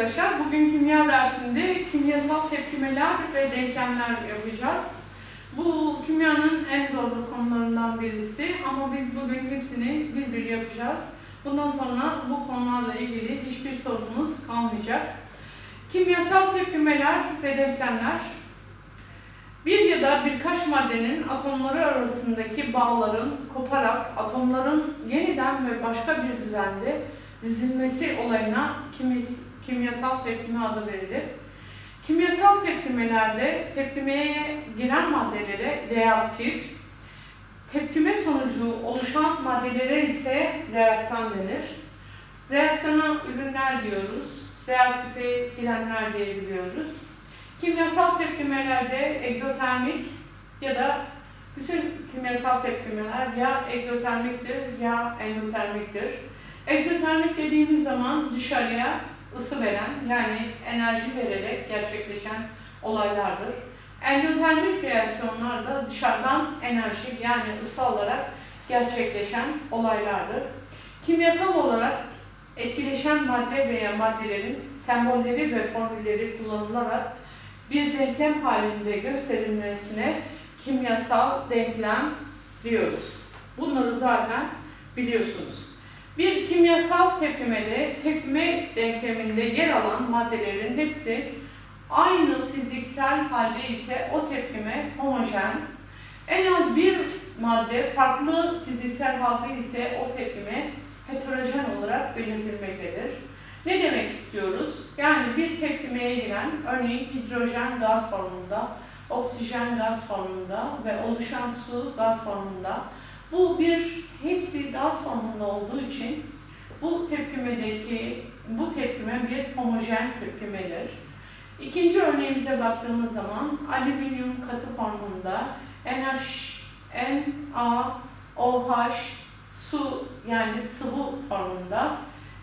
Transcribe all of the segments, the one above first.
arkadaşlar. Bugün kimya dersinde kimyasal tepkimeler ve denklemler yapacağız. Bu kimyanın en zorlu konularından birisi ama biz bugün hepsini bir bir yapacağız. Bundan sonra bu konularla ilgili hiçbir sorunumuz kalmayacak. Kimyasal tepkimeler ve denklemler bir ya da birkaç maddenin atomları arasındaki bağların koparak atomların yeniden ve başka bir düzende dizilmesi olayına kimis, kimyasal tepkime adı verilir. Kimyasal tepkimelerde tepkimeye giren maddelere reaktif, tepkime sonucu oluşan maddelere ise reaktan denir. Reaktana ürünler diyoruz, reaktife girenler diyebiliyoruz. Kimyasal tepkimelerde egzotermik ya da bütün kimyasal tepkimeler ya egzotermiktir ya endotermiktir. Egzotermik dediğimiz zaman dışarıya ısı veren yani enerji vererek gerçekleşen olaylardır. Endotermik reaksiyonlar da dışarıdan enerji yani ısı alarak gerçekleşen olaylardır. Kimyasal olarak etkileşen madde veya maddelerin sembolleri ve formülleri kullanılarak bir denklem halinde gösterilmesine kimyasal denklem diyoruz. Bunları zaten biliyorsunuz. Bir kimyasal tepkimede tepkime denkleminde yer alan maddelerin hepsi aynı fiziksel halde ise o tepkime homojen. En az bir madde farklı fiziksel halde ise o tepkime heterojen olarak belirtilmektedir. Ne demek istiyoruz? Yani bir tepkimeye giren, örneğin hidrojen gaz formunda, oksijen gaz formunda ve oluşan su gaz formunda. Bu bir hepsi gaz formunda olduğu için bu tepkimedeki bu tepkime bir homojen tepkimedir. İkinci örneğimize baktığımız zaman alüminyum katı formunda NH, NaOH su yani sıvı formunda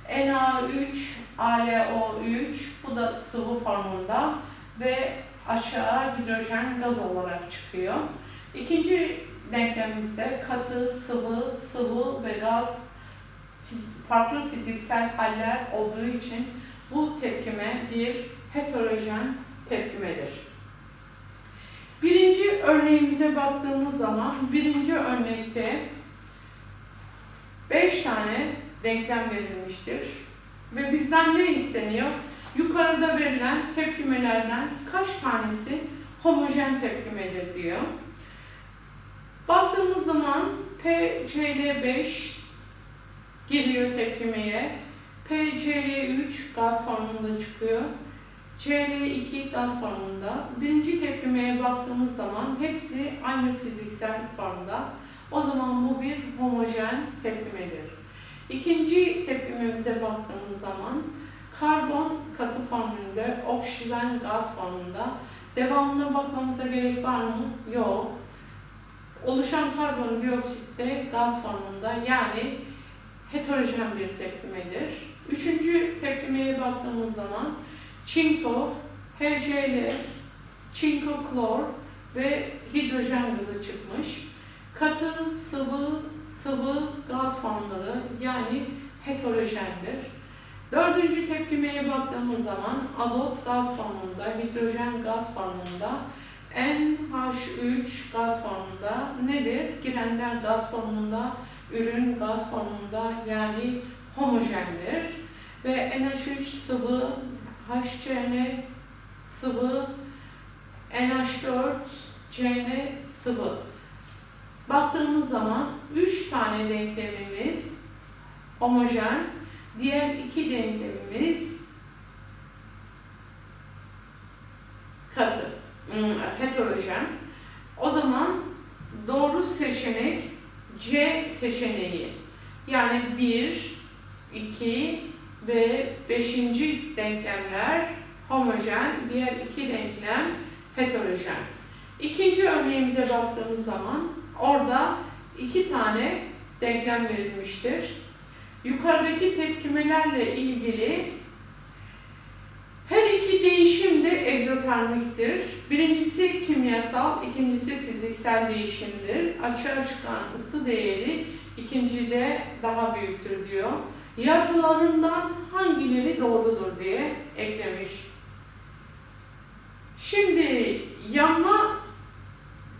Na3, AlO3 bu da sıvı formunda ve aşağı hidrojen gaz olarak çıkıyor. İkinci denklemimizde katı, sıvı, sıvı ve gaz farklı fiziksel haller olduğu için bu tepkime bir heterojen tepkimedir. Birinci örneğimize baktığımız zaman birinci örnekte 5 tane denklem verilmiştir. Ve bizden ne isteniyor? Yukarıda verilen tepkimelerden kaç tanesi homojen tepkimedir diyor. Baktığımız zaman PCl5 geliyor tepkimeye. PCl3 gaz formunda çıkıyor. Cl2 gaz formunda. Birinci tepkimeye baktığımız zaman hepsi aynı fiziksel formda. O zaman bu bir homojen tepkimedir. İkinci tepkimemize baktığımız zaman karbon katı formunda, oksijen gaz formunda. Devamına bakmamıza gerek var mı? Yok. Oluşan karbondioksit de gaz formunda yani heterojen bir tepkimedir. Üçüncü tepkimeye baktığımız zaman çinko, HCl, çinko klor ve hidrojen gazı çıkmış. Katı, sıvı, sıvı gaz formları yani heterojendir. Dördüncü tepkimeye baktığımız zaman azot gaz formunda, hidrojen gaz formunda, NH3 gaz formunda nedir? Girenler gaz formunda, ürün gaz formunda yani homojendir. Ve NH3 sıvı, HCN sıvı, NH4 CN sıvı. Baktığımız zaman 3 tane denklemimiz homojen, diğer iki denklemimiz katı, heterojen. O zaman doğru seçenek C seçeneği. Yani 1, 2 ve 5. denklemler homojen, diğer iki denklem heterojen. İkinci örneğimize baktığımız zaman orada iki tane denklem verilmiştir. Yukarıdaki tepkimelerle ilgili her iki değişim de egzotermiktir. Birincisi kimyasal, ikincisi fiziksel değişimdir. Açığa çıkan ısı değeri ikincide daha büyüktür diyor. yargılarından hangileri doğrudur diye eklemiş. Şimdi yanma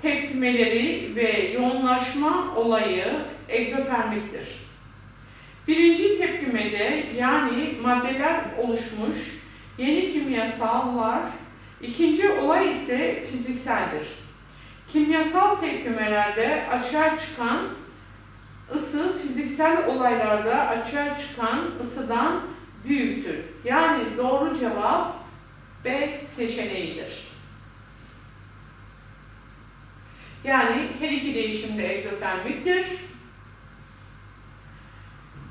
tepkimeleri ve yoğunlaşma olayı egzotermiktir. Birinci tepkimede yani maddeler oluşmuş yeni kimyasallar, ikinci olay ise fizikseldir. Kimyasal tepkimelerde açığa çıkan ısı fiziksel olaylarda açığa çıkan ısıdan büyüktür. Yani doğru cevap B seçeneğidir. Yani her iki değişim de egzotermiktir.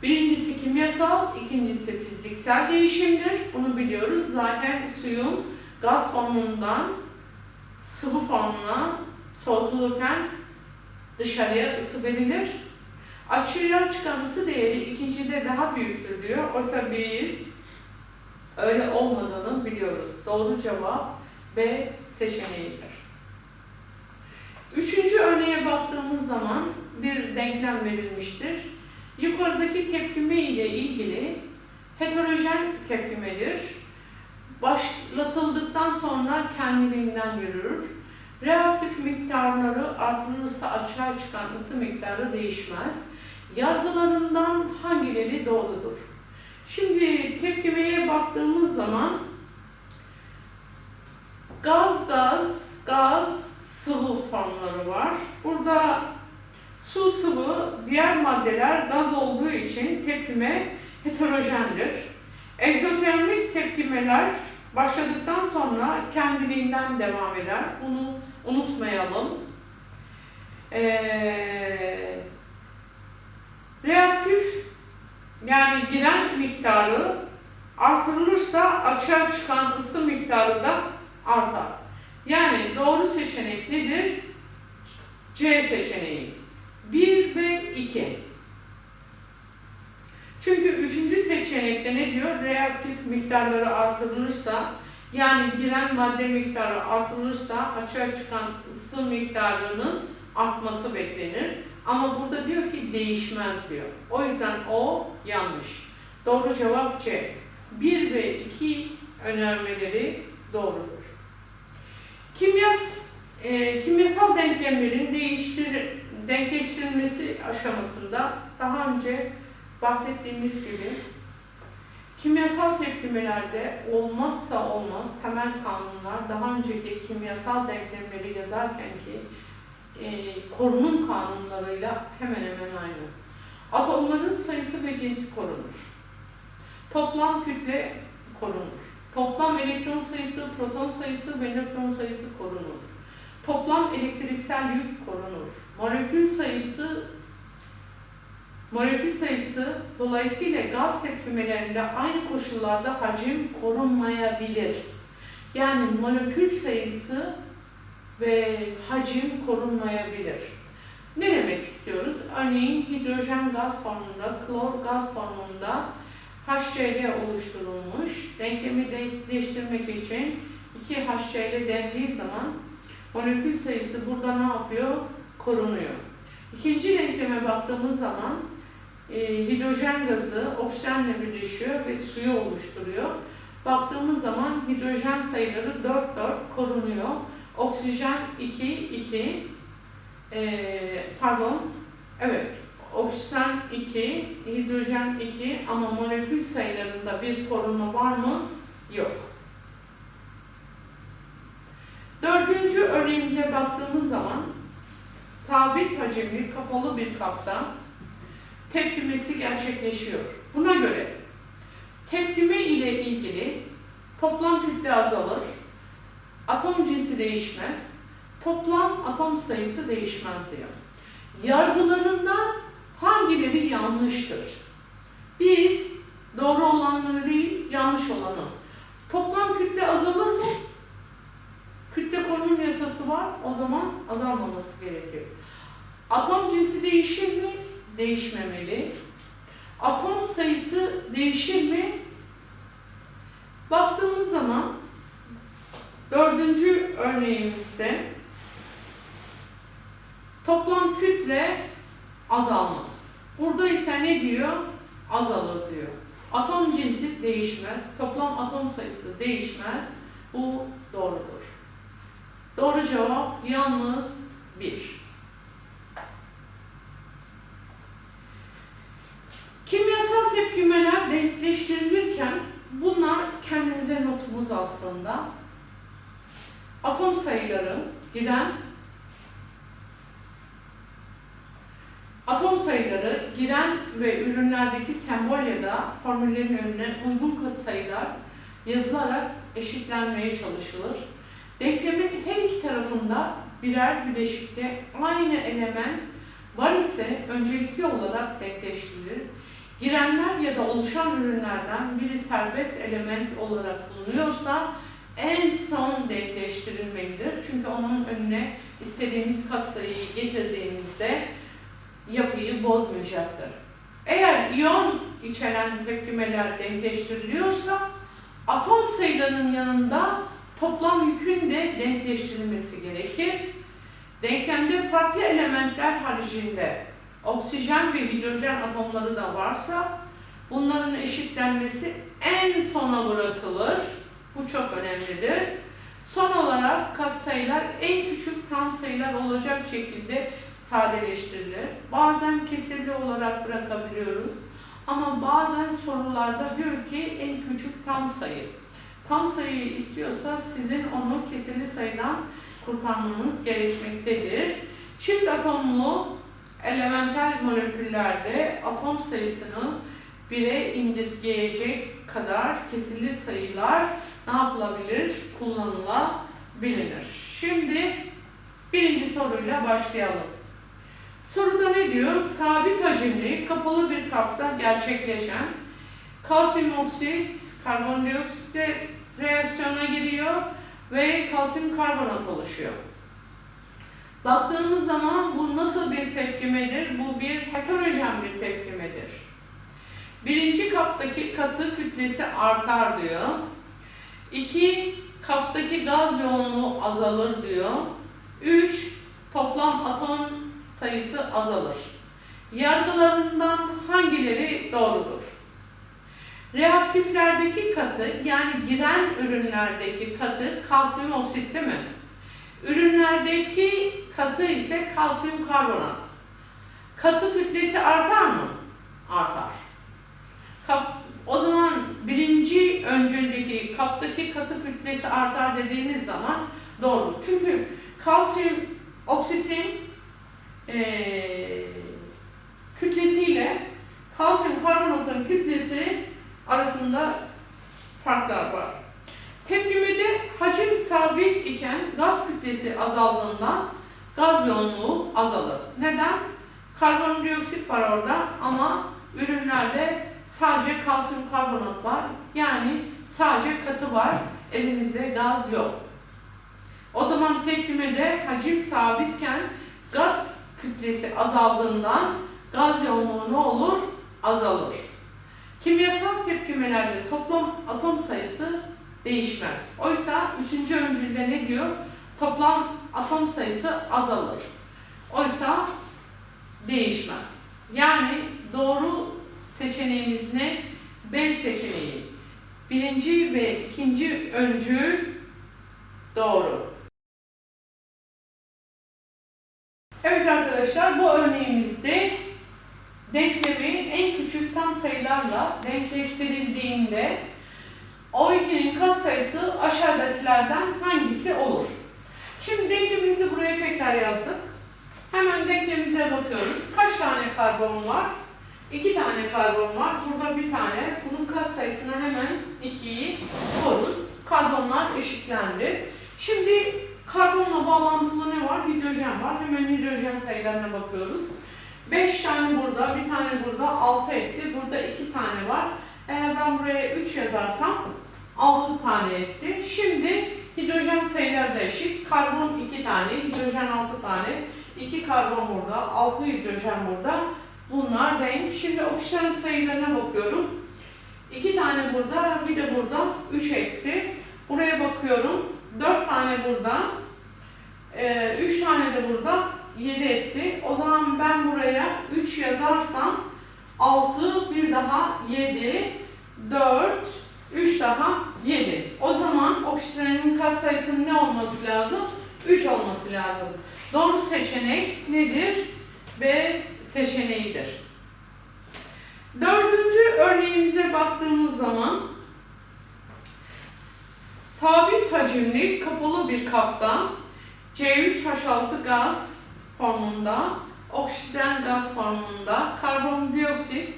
Birincisi kimyasal, ikincisi fiziksel değişimdir. Bunu biliyoruz. Zaten suyun gaz formundan sıvı formuna soğutulurken dışarıya ısı verilir. Açığa çıkan ısı değeri ikincide daha büyüktür diyor. Oysa biz öyle olmadığını biliyoruz. Doğru cevap B seçeneğidir. Üçüncü örneğe baktığımız zaman bir denklem verilmiştir. Yukarıdaki tepkime ile ilgili heterojen tepkimedir. Başlatıldıktan sonra kendiliğinden yürür. Reaktif miktarları artırılırsa açığa çıkan ısı miktarı değişmez. Yargılarından hangileri doğrudur? Şimdi tepkimeye baktığımız zaman gaz gaz gaz sıvı formları var. Burada su sıvı diğer maddeler gaz olduğu için tepkime heterojendir. Egzotermik tepkimeler başladıktan sonra kendiliğinden devam eder. Bunu unutmayalım. Ee, reaktif yani giren miktarı artırılırsa açığa çıkan ısı miktarı da artar. Yani doğru seçenek nedir? C seçeneği. 1 ve 2. Çünkü seçenekte ne diyor? Reaktif miktarları artırılırsa yani giren madde miktarı artırılırsa açığa çıkan ısı miktarının artması beklenir. Ama burada diyor ki değişmez diyor. O yüzden o yanlış. Doğru cevap C. 1 ve 2 önermeleri doğrudur. Kimyas, e, kimyasal denklemlerin değiştir, denkleştirilmesi aşamasında daha önce bahsettiğimiz gibi kimyasal tepkimelerde olmazsa olmaz temel kanunlar daha önceki kimyasal denklemleri yazarken ki e, korunum kanunlarıyla hemen hemen aynı. Atomların sayısı ve cinsi korunur. Toplam kütle korunur. Toplam elektron sayısı, proton sayısı ve nötron sayısı korunur. Toplam elektriksel yük korunur. Molekül sayısı molekül sayısı dolayısıyla gaz tepkimelerinde aynı koşullarda hacim korunmayabilir. Yani molekül sayısı ve hacim korunmayabilir. Ne demek istiyoruz? Örneğin hidrojen gaz formunda, klor gaz formunda HCl oluşturulmuş. Denklemi denkleştirmek için 2 HCl dendiği zaman molekül sayısı burada ne yapıyor? Korunuyor. İkinci denkleme baktığımız zaman e, hidrojen gazı oksijenle birleşiyor ve suyu oluşturuyor. Baktığımız zaman hidrojen sayıları 4 4 korunuyor. Oksijen 2 2 e, pardon evet oksijen 2 hidrojen 2 ama molekül sayılarında bir korunma var mı? Yok. Dördüncü örneğimize baktığımız zaman sabit hacimli kapalı bir kapta tepkimesi gerçekleşiyor. Buna göre tepkime ile ilgili toplam kütle azalır, atom cinsi değişmez, toplam atom sayısı değişmez diyor. Yargılarından hangileri yanlıştır? Biz doğru olanları değil, yanlış olanı. Toplam kütle azalır mı? Kütle korunum yasası var, o zaman azalmaması gerekiyor. Atom cinsi değişir mi? Değişmemeli. Atom sayısı değişir mi? Baktığımız zaman dördüncü örneğimizde toplam kütle azalmaz. Burada ise ne diyor? azalır diyor. Atom cinsi değişmez, toplam atom sayısı değişmez. Bu doğrudur. Doğru cevap yalnız 1. Kimyasal denkleştirilirken bunlar kendimize notumuz aslında. Atom sayıları giren atom sayıları giren ve ürünlerdeki sembol ya da formüllerin önüne uygun katsayılar yazılarak eşitlenmeye çalışılır. Denklemin her iki tarafında birer bileşikte aynı element var ise öncelikli olarak denkleştirilir. Girenler ya da oluşan ürünlerden biri serbest element olarak bulunuyorsa en son denkleştirilmelidir. Çünkü onun önüne istediğimiz katsayıyı getirdiğimizde yapıyı bozmayacaktır. Eğer iyon içeren tepkimeler denkleştiriliyorsa atom sayılarının yanında toplam yükün de denkleştirilmesi gerekir. Denklemde farklı elementler haricinde oksijen ve hidrojen atomları da varsa bunların eşitlenmesi en sona bırakılır. Bu çok önemlidir. Son olarak katsayılar en küçük tam sayılar olacak şekilde sadeleştirilir. Bazen kesirli olarak bırakabiliyoruz. Ama bazen sorularda diyor ki en küçük tam sayı. Tam sayıyı istiyorsa sizin onu kesirli sayıdan kurtarmanız gerekmektedir. Çift atomlu elementel moleküllerde atom sayısını bire indirgeyecek kadar kesirli sayılar ne yapılabilir? Kullanılabilir. Şimdi birinci soruyla başlayalım. Soruda ne diyor? Sabit hacimli, kapalı bir kapta gerçekleşen kalsiyum oksit, karbondioksitle reaksiyona giriyor ve kalsiyum karbonat oluşuyor. Baktığımız zaman bu nasıl bir tepkimedir? Bu bir heterojen bir tepkimedir. Birinci kaptaki katı kütlesi artar diyor. İki, kaptaki gaz yoğunluğu azalır diyor. Üç, toplam atom sayısı azalır. Yargılarından hangileri doğrudur? Reaktiflerdeki katı yani giren ürünlerdeki katı kalsiyum oksit değil mi? Ürünlerdeki katı ise kalsiyum karbonat. Katı kütlesi artar mı? Artar. Kap, o zaman birinci öncüldeki kaptaki katı kütlesi artar dediğimiz zaman doğru. Çünkü kalsiyum oksitin ee, kütlesiyle kalsiyum karbonatın kütlesi arasında farklar var. Tepkimede hacim sabit iken gaz kütlesi azaldığından gaz yoğunluğu azalır. Neden? Karbondioksit var orada ama ürünlerde sadece kalsiyum karbonat var. Yani sadece katı var. Elimizde gaz yok. O zaman tepkimede hacim sabitken gaz kütlesi azaldığından gaz yoğunluğu ne olur? Azalır. Kimyasal tepkimelerde toplam atom sayısı değişmez. Oysa üçüncü öncülde ne diyor? Toplam atom sayısı azalır. Oysa değişmez. Yani doğru seçeneğimiz ne? B seçeneği. Birinci ve ikinci öncül doğru. Evet arkadaşlar bu örneğimizde denklemi en küçük tam sayılarla denkleştirildiğinde O2'nin katsayısı aşağıdakilerden hangisi olur? Şimdi denklemimizi buraya tekrar yazdık. Hemen denklemimize bakıyoruz. Kaç tane karbon var? İki tane karbon var. Burada bir tane. Bunun katsayısına hemen 2'yi koyuyoruz. Karbonlar eşitlendi. Şimdi karbonla bağlantılı ne var? Hidrojen var. Hemen hidrojen sayılarına bakıyoruz. 5 tane burada, bir tane burada, 6 etti. Burada 2 tane var. Eğer ben buraya 3 yazarsam 6 tane etti. Şimdi hidrojen sayıları da eşit. Karbon 2 tane, hidrojen 6 tane. 2 karbon burada, 6 hidrojen burada. Bunlar denk. Şimdi oksijen sayılarına bakıyorum. 2 tane burada, bir de burada 3 etti. Buraya bakıyorum. 4 tane burada. 3 tane de burada 7 etti. O zaman ben buraya 3 yazarsam 6, bir daha 7, 4, 3 daha 7. O zaman oksijenin katsayısının ne olması lazım? 3 olması lazım. Doğru seçenek nedir? B seçeneğidir. Dördüncü örneğimize baktığımız zaman sabit hacimli kapalı bir kapta C3H6 gaz formunda, oksijen gaz formunda, karbondioksit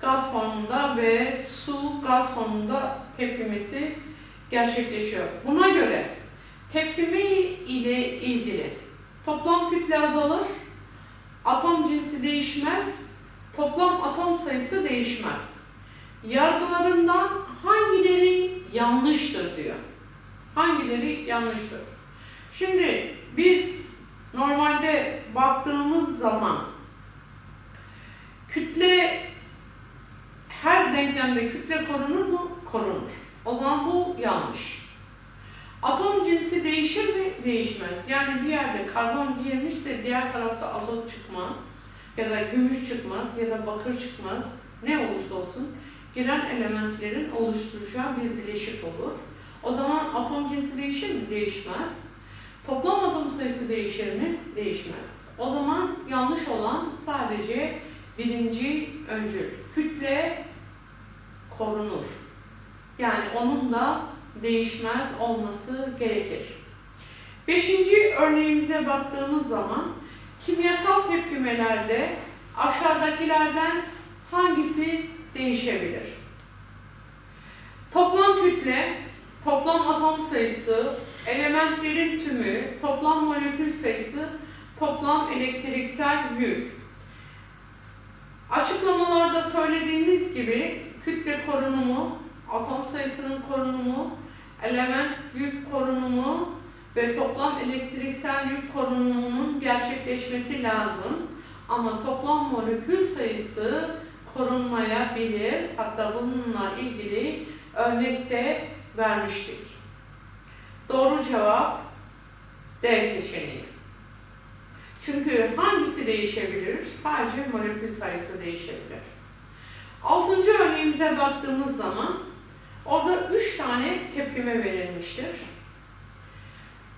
gaz formunda ve su gaz formunda tepkimesi gerçekleşiyor. Buna göre tepkime ile ilgili toplam kütle azalır, atom cinsi değişmez, toplam atom sayısı değişmez. Yargılarından hangileri yanlıştır diyor. Hangileri yanlıştır? Şimdi biz normalde baktığımız zaman kütle her denklemde kütle korunur mu? Korunur. O zaman bu yanlış. Atom cinsi değişir mi? Değişmez. Yani bir yerde karbon girmişse diğer tarafta azot çıkmaz ya da gümüş çıkmaz ya da bakır çıkmaz. Ne olursa olsun giren elementlerin oluşturacağı bir bileşik olur. O zaman atom cinsi değişir mi? Değişmez. Toplam atom sayısı değişir mi? Değişmez. O zaman yanlış olan sadece birinci öncül. Kütle korunur. Yani onun da değişmez olması gerekir. Beşinci örneğimize baktığımız zaman kimyasal tepkimelerde aşağıdakilerden hangisi değişebilir? Toplam kütle, toplam atom sayısı, elementlerin tümü, toplam molekül sayısı, toplam elektriksel yük. Açıklamalarda söylediğimiz gibi kütle korunumu, atom sayısının korunumu, element yük korunumu ve toplam elektriksel yük korunumunun gerçekleşmesi lazım. Ama toplam molekül sayısı korunmayabilir. Hatta bununla ilgili örnekte vermiştik. Doğru cevap D seçeneği. Çünkü hangisi değişebilir? Sadece molekül sayısı değişebilir. Altıncı örneğimize baktığımız zaman orada üç tane tepkime verilmiştir.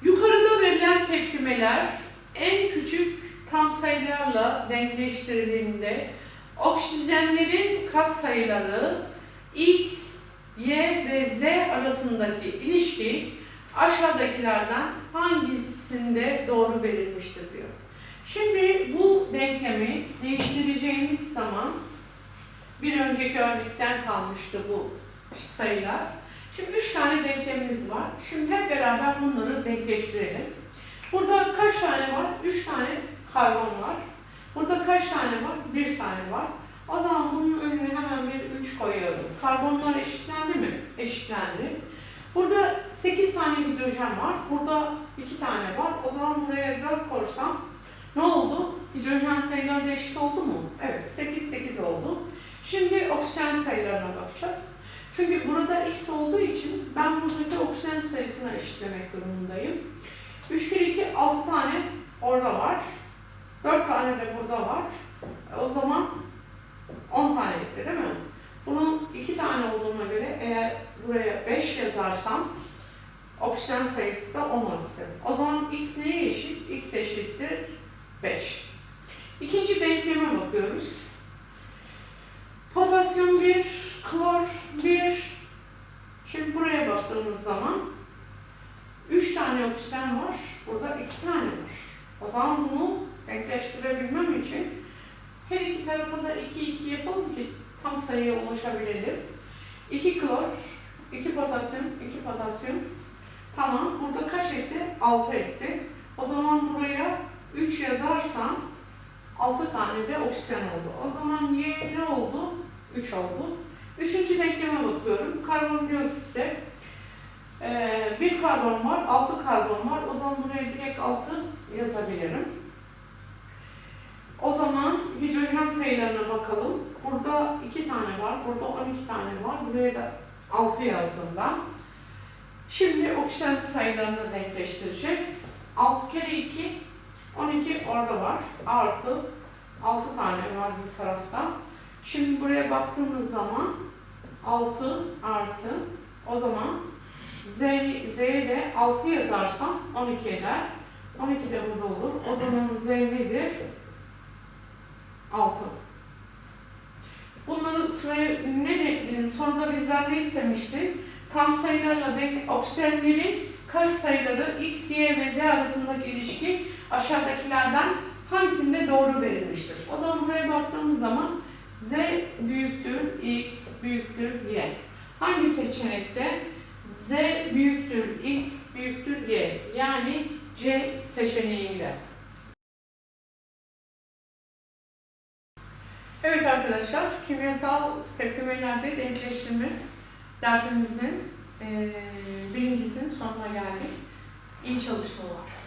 Yukarıda verilen tepkimeler en küçük tam sayılarla denkleştirildiğinde oksijenlerin katsayıları X, Y ve Z arasındaki ilişki aşağıdakilerden hangisinde doğru verilmiştir diyor. Şimdi bu denklemi değiştireceğimiz zaman bir önceki örnekten kalmıştı bu sayılar. Şimdi üç tane denklemimiz var. Şimdi hep beraber bunları denkleştirelim. Burada kaç tane var? Üç tane karbon var. Burada kaç tane var? Bir tane var. O zaman bunun önüne hemen bir 3 koyuyorum. Karbonlar eşitlendi mi? Eşitlendi. Burada 8 tane hidrojen var. Burada 2 tane var. O zaman buraya 4 koysam ne oldu? Hidrojen sayıları da eşit oldu mu? Evet. 8 8 oldu. Şimdi oksijen sayılarına bakacağız. Çünkü burada x olduğu için ben buradaki oksijen sayısına eşitlemek durumundayım. 3 kere 2 6 tane orada var. 4 tane de burada var. O zaman 10 tane etti değil mi? Bunun 2 tane olduğuna göre eğer buraya 5 yazarsam oksijen sayısı da 10 etti. O zaman x neye eşit? x eşittir 5. İkinci denkleme bakıyoruz. Potasyum 1, klor 1. Şimdi buraya baktığımız zaman 3 tane oksijen var. Burada 2 tane var. O zaman bunu denkleştirebilmem için her iki tarafa da 2 2 yapalım ki tam sayıya ulaşabilelim. 2 klor, 2 potasyum, 2 potasyum. Tamam. Burada kaç etti? 6 etti. O zaman buraya 3 yazarsam 6 tane de oksijen oldu. O zaman Y ne oldu? 3 oldu. Üçüncü denkleme bakıyorum. Karbondioksitte ee, bir karbon var, 6 karbon var. O zaman buraya direkt 6 yazabilirim. O zaman hidrojen sayılarına bakalım. Burada 2 tane var, burada 12 tane var. Buraya da 6 yazdım ben. Şimdi oksijen sayılarını denkleştireceğiz. 6 kere 2, 12 orada var. Artı 6 tane var bu tarafta. Şimdi buraya baktığımız zaman 6 artı o zaman Z, Z'ye de 6 yazarsam 12 eder. 12 de burada olur. O zaman Z nedir? 6. Bunları sıraya ne, ne soruda bizden ne istemişti? Tam sayılarla denk oksijenlerin kaç sayıları x, y ve z arasındaki ilişki aşağıdakilerden hangisinde doğru verilmiştir? O zaman buraya baktığımız zaman z büyüktür x büyüktür y. Hangi seçenekte? z büyüktür x büyüktür y. Yani C seçeneğinde. Evet arkadaşlar, kimyasal tepkimelerde denkleştirme dersimizin eee birincisinin sonuna geldik. İyi çalışmalar.